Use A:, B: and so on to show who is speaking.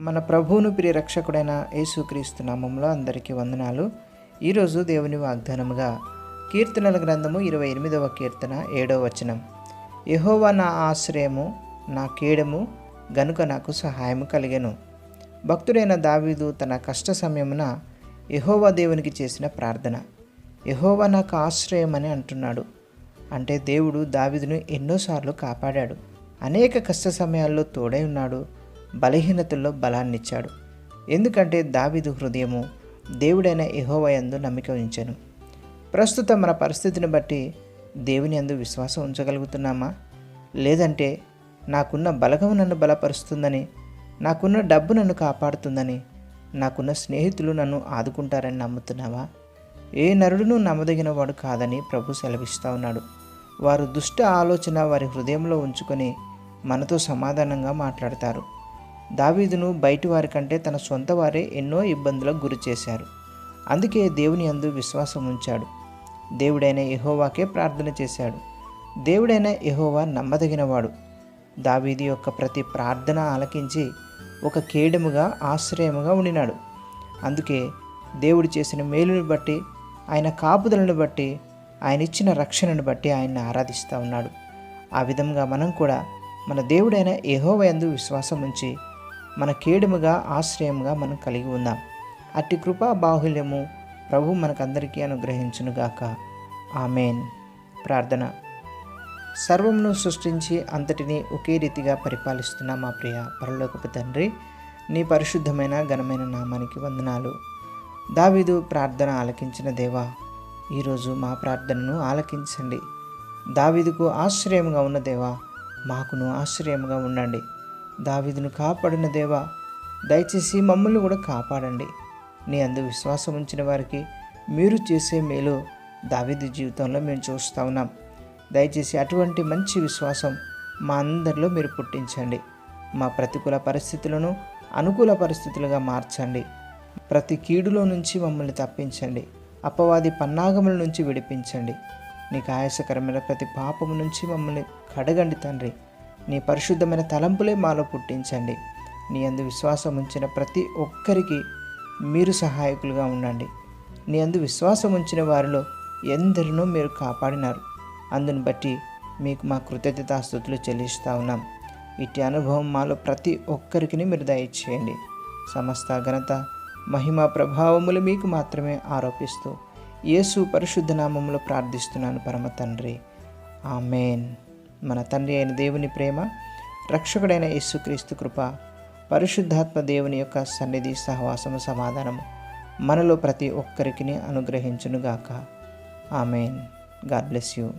A: మన ప్రభువును ప్రియ రక్షకుడైన యేసుక్రీస్తు నామంలో అందరికీ వందనాలు. ఈరోజు దేవుని వాగ్దానముగా కీర్తనల గ్రంథము ఇరవై ఎనిమిదవ కీర్తన ఏడవ వచనం. యెహోవా నా ఆశ్రయము నా కీడము గనుక నాకు సహాయము కలిగెను. భక్తుడైన దావీదు తన కష్ట సమయమున యెహోవా దేవునికి చేసిన ప్రార్థన. యెహోవా నాకు ఆశ్రయం అని అంటున్నాడు. అంటే దేవుడు దావీదును ఎన్నోసార్లు కాపాడాడు. అనేక కష్ట సమయాల్లో తోడై ఉన్నాడు. బలహీనతల్లో బలాన్నిచ్చాడు. ఎందుకంటే దావిదు హృదయము దేవుడైన యహోవయందు నమ్మిక ఉంచాను. ప్రస్తుతం మన పరిస్థితిని బట్టి దేవుని అందు విశ్వాసం ఉంచగలుగుతున్నామా? లేదంటే నాకున్న బలగం నన్ను బలపరుస్తుందని నాకున్న డబ్బు నన్ను కాపాడుతుందని నాకున్న స్నేహితులు నన్ను ఆదుకుంటారని నమ్ముతున్నావా? ఏ నరుడును నమ్మదగిన వాడు కాదని ప్రభు సెలవిస్తూ ఉన్నాడు. వారు దుష్ట ఆలోచన వారి హృదయంలో ఉంచుకొని మనతో సమాధానంగా మాట్లాడతారు. దావీదును బయటి వారి కంటే తన సొంత వారే ఎన్నో ఇబ్బందులకు గురి చేశారు. అందుకే దేవుని అందు విశ్వాసం ఉంచాడు. దేవుడైన ఎహోవాకే ప్రార్థన చేశాడు. దేవుడైన ఎహోవా నమ్మదగినవాడు. దావీది యొక్క ప్రతి ప్రార్థన ఆలకించి ఒక కేడముగా ఆశ్రయముగా ఉండినాడు. అందుకే దేవుడు చేసిన మేలుని బట్టి ఆయన కాపుదలను బట్టి ఆయన ఇచ్చిన రక్షణను బట్టి ఆయన్ని ఆరాధిస్తూ ఉన్నాడు. ఆ విధంగా మనం కూడా మన దేవుడైన యెహోవయందు విశ్వాసం ఉంచి మన కేడుముగా ఆశ్రయముగా మనం కలిగి ఉందాం. అట్టి కృపా బాహుల్యము ప్రభు మనకందరికీ అనుగ్రహించునుగాక ఆమెన్. ప్రార్థన. సర్వమును సృష్టించి అంతటిని ఒకే రీతిగా పరిపాలిస్తున్న మా ప్రియ పరలోకపు తండ్రి నీ పరిశుద్ధమైన ఘనమైన నామానికి వందనాలు. దావీదు ప్రార్థన ఆలకించిన దేవా ఈరోజు మా ప్రార్థనను ఆలకించండి. దావీదుకు ఆశ్రయముగా ఉన్న దేవా మాకును ఆశ్రయముగా ఉండండి. దావిదును కాపాడిన దేవా దయచేసి మమ్మల్ని కూడా కాపాడండి. నీ అందు విశ్వాసం ఉంచిన వారికి మీరు చేసే మేలు దావిది జీవితంలో మేము చూస్తూ ఉన్నాం. దయచేసి అటువంటి మంచి విశ్వాసం మా అందరిలో మీరు పుట్టించండి. మా ప్రతికూల పరిస్థితులను అనుకూల పరిస్థితులుగా మార్చండి. ప్రతి కీడులో నుంచి మమ్మల్ని తప్పించండి. అపవాది పన్నాగముల నుంచి విడిపించండి. నీకు ఆయాసకరమైన ప్రతి పాపము నుంచి మమ్మల్ని కడగండి తండ్రి. నీ పరిశుద్ధమైన తలంపులే మాలో పుట్టించండి. నీ అందు విశ్వాసం ఉంచిన ప్రతి ఒక్కరికి మీరు సహాయకులుగా ఉండండి. నీ అందు విశ్వాసం ఉంచిన వారిలో ఎందరినో మీరు కాపాడినారు. అందుని బట్టి మీకు మా కృతజ్ఞతాస్థుతులు చెల్లిస్తూ ఉన్నాం. ఇట్టి అనుభవం మాలో ప్రతి ఒక్కరికి మీరు దయచేయండి. సమస్త ఘనత మహిమ ప్రభావములు మీకు మాత్రమే ఆరోపిస్తూ యేసు పరిశుద్ధ నామములో ప్రార్థిస్తున్నాను పరమ తండ్రి. ఆమెన్. మన తండ్రి అయిన దేవుని ప్రేమ రక్షకుడైన యేసుక్రీస్తు కృప పరిశుద్ధాత్మ దేవుని యొక్క సన్నిధి సహవాసము సమాధానము మనలో ప్రతి ఒక్కరికి అనుగ్రహించునుగాక. ఆమెన్. God bless you.